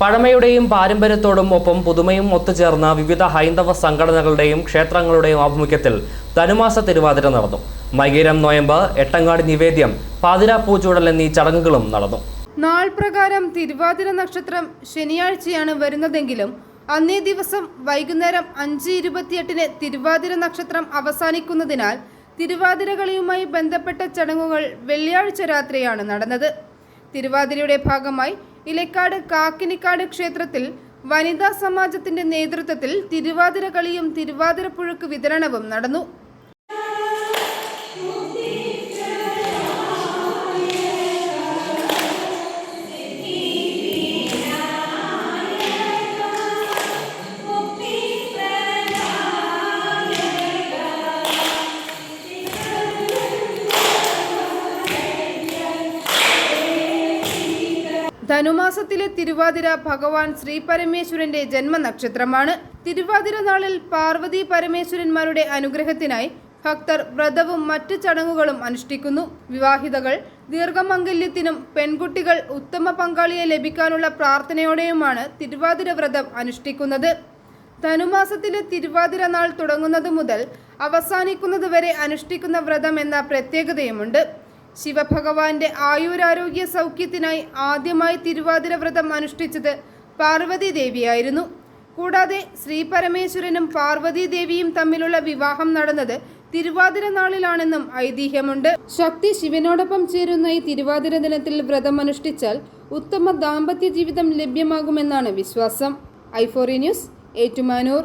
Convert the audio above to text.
പഴമയുടെയും പാരമ്പര്യത്തോടും ഒപ്പം പുതുമയും ഒത്തുചേർന്ന വിവിധ ഹൈന്ദവ സംഘടനകളുടെയും ക്ഷേത്രങ്ങളുടെയും ആഭിമുഖ്യത്തിൽ ധനുമാസ തിരുവാതിര നടന്നു. മകീരം നോയമ്പ് എട്ടങ്ങാടി നിവേദ്യം പാതിരാ പൂച്ചൂടൽ എന്നീ ചടങ്ങുകളും നടന്നു. നാൾ പ്രകാരം തിരുവാതിര നക്ഷത്രം ശനിയാഴ്ചയാണ് വരുന്നതെങ്കിലും അന്നേ ദിവസം വൈകുന്നേരം അഞ്ച് ഇരുപത്തിയെട്ടിന് തിരുവാതിര നക്ഷത്രം അവസാനിക്കുന്നതിനാൽ തിരുവാതിരകളിയുമായി ബന്ധപ്പെട്ട ചടങ്ങുകൾ വെള്ളിയാഴ്ച രാത്രിയാണ് നടന്നത്. തിരുവാതിരയുടെ ഭാഗമായി ഇലക്കാട് കാക്കിനിക്കാട് ക്ഷേത്രത്തിൽ വനിതാ സമാജത്തിന്റെ നേതൃത്വത്തിൽ തിരുവാതിര കളിയും തിരുവാതിരപ്പുഴക്ക് വിതരണവും നടന്നു. ധനുമാസത്തിലെ തിരുവാതിര ഭഗവാൻ ശ്രീ പരമേശ്വരന്റെ ജന്മനക്ഷത്രമാണ്. തിരുവാതിര നാളിൽ പാർവതി പരമേശ്വരന്മാരുടെ അനുഗ്രഹത്തിനായി ഭക്തർ വ്രതവും മറ്റ് ചടങ്ങുകളും അനുഷ്ഠിക്കുന്നു. വിവാഹിതകൾ ദീർഘമംഗല്യത്തിനും പെൺകുട്ടികൾ ഉത്തമ പങ്കാളിയെ ലഭിക്കാനുള്ള പ്രാർത്ഥനയോടെയുമാണ് തിരുവാതിര വ്രതം അനുഷ്ഠിക്കുന്നത്. ധനുമാസത്തിലെ തിരുവാതിര നാൾ തുടങ്ങുന്നത് മുതൽ അവസാനിക്കുന്നത് വരെ അനുഷ്ഠിക്കുന്ന വ്രതം എന്ന പ്രത്യേകതയുമുണ്ട്. ശിവഭഗവാന്റെ ആയുരാരോഗ്യ സൗഖ്യത്തിനായി ആദ്യമായി തിരുവാതിര വ്രതം അനുഷ്ഠിച്ചത് പാർവതി ദേവിയായിരുന്നു കൂടാതെ ശ്രീ പരമേശ്വരനും പാർവതി ദേവിയും തമ്മിലുള്ള വിവാഹം നടന്നത് തിരുവാതിര നാളിലാണെന്നും ഐതിഹ്യമുണ്ട്. ശക്തി ശിവനോടൊപ്പം ചേരുന്ന ഈ തിരുവാതിര ദിനത്തിൽ വ്രതം അനുഷ്ഠിച്ചാൽ ഉത്തമ ദാമ്പത്യ ജീവിതം ലഭ്യമാകുമെന്നാണ് വിശ്വാസം. ഐഫോറി ന്യൂസ് ഏറ്റുമാനൂർ.